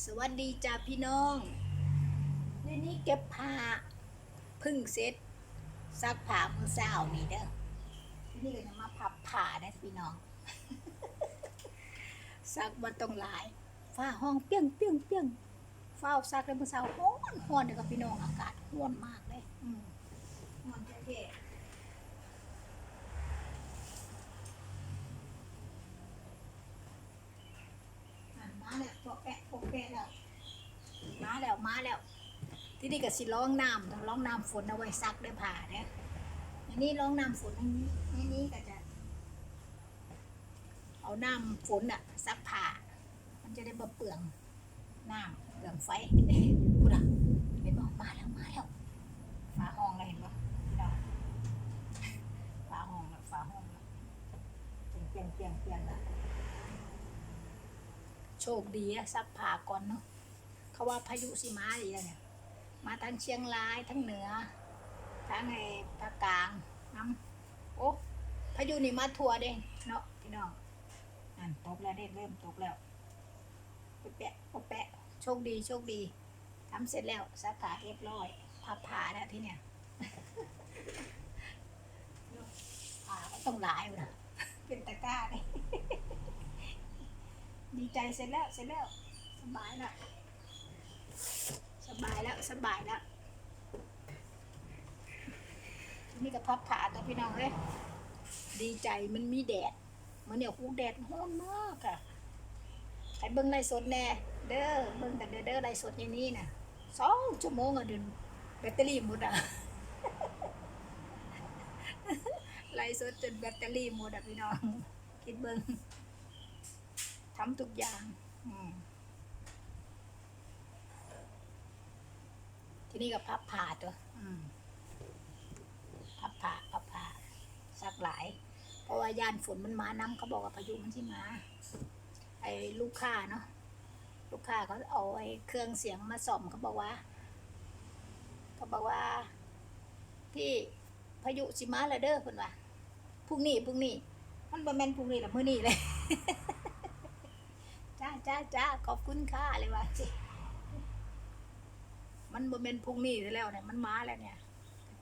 สวัสดีจ้าพี่น้องเดี๋ยวนี้เก็บผ้าพึ่งเซ็ตซักผ้าเมื่อเช้านี่เด้อทีนี่ก็จะมาพับผ้านะพี่น้อง ซักบ่ต้องหลายฟ้าห้องเปี้ยงเปี้ยงเปี้ยงฟ้าซักแล้วเมื่อเช้าร้อนร้อนเด้อกับพี่น้องอากาศร้อนมากเลยอืมร้อนแท้ๆ อะมาแล้วปอกแปะปอกแปะแล้ว มาแล้วมาแล้ว ที่นี่ก็สิร้องน้ำต้องร้องน้ำฝนเอาไว้ซักด้วยผ้าเนี่ยอันนี้ร้องน้ำฝนอันนี้อันนี้ก็จะเอาน้ำฝนอะซักผ้ามันจะได้บ่เปลืองน้ำเปลืองไฟพูดอะเห็นบ่มาแล้วมาแล้วฟ้าห้องเห็นบ่พี่น้องฟ้าห้องแล้วฟ้าห้องเปลี่ยนเปลี่ยนเปลี่ยนเปลี่ยนละโชคดีอะซักผ่าก่อนเนาะ เขาว่าพายุสิมาอีกแล้วเนี่ยมาทั้งเชียงรายทั้งเหนือทั้งไอ้ภาคกลางน้ำโอ้พายุนี่มาทัวร์เด้เนาะพี่น้องนั่นตกแล้วเด้เริ่มตกแล้วไปแปะไปแปะโชคดีโชคดีทำเสร็จแล้วซักผ้าเรียบร้อยพับผ้าแล้วที่เนี่ยผ้าก็ต้องหลายอยู่นะเป็นตะกร้าเลยดีใจเสร็จแล้วเสร็จแล้วสบายแล้ว สบายแล้วสบายแล้วนี่ก็พับขาตัวพี่น้องเลยดีใจมันมีแดดมันเนี่ยคูแดดร้อนมากอะใครเบิ้งไลฟ์สดแน่เด้อเบิ้งแต่เด้อเด้อไลฟ์สดอย่างนี้นะสองชั่วโมงอะเดินแบตเตอรี่หมดอะไลสดจนแบตเตอรี่หมดอะพี่น้อง คิดเบิ้งทำทุกอย่าง อืม นี่ก็พับผ่าตัวพับผ่าพับผ่าสักหลาย เพราะว่าย่านฝนมันมาน้ำเขาบอกว่าพายุมันที่มา ไอ้ลูกค้าเนาะลูกค้าเขาเอาไอ้เครื่องเสียงมาส่อมเขาบอกว่าเขาบอกว่าพี่พายุสิมาแล้วเด้อเพิ่นว่าพรุ่งนี้พรุ่งนี้มันบ่แม่นพรุ่งนี้หรอมื้อนี้เลยจ้าจ้าจ้าขอบคุณค่ะเลยว่าสิ มันบ่เป็นพรุ่งนี้แล้วเนี่ยมันมาแล้วเนี่ย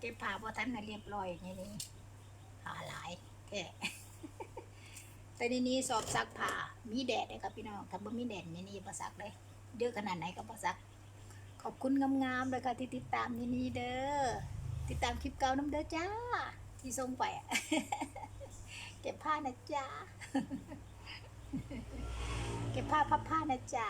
เก็บผ้าพอทันน่ะเรียบร้อยอย่างนี้ผ้าหลายแก่แต่ในนี้สอบซักผ้ามีแดดเลยครับพี่น้องถ้าบ่มีแดดในนี้บ่ซักเลยเยอะขนาดไหนก็บ่ซัก ขอบคุณงามๆเลยค่ะที่ติดตามในนี่เด้อติดตามคลิปเก่าน้ำเด้อจ้า ที่ส่งไปเก็บผ้านะจ้าเก็บผ้าพับผ้านะจ๊ะ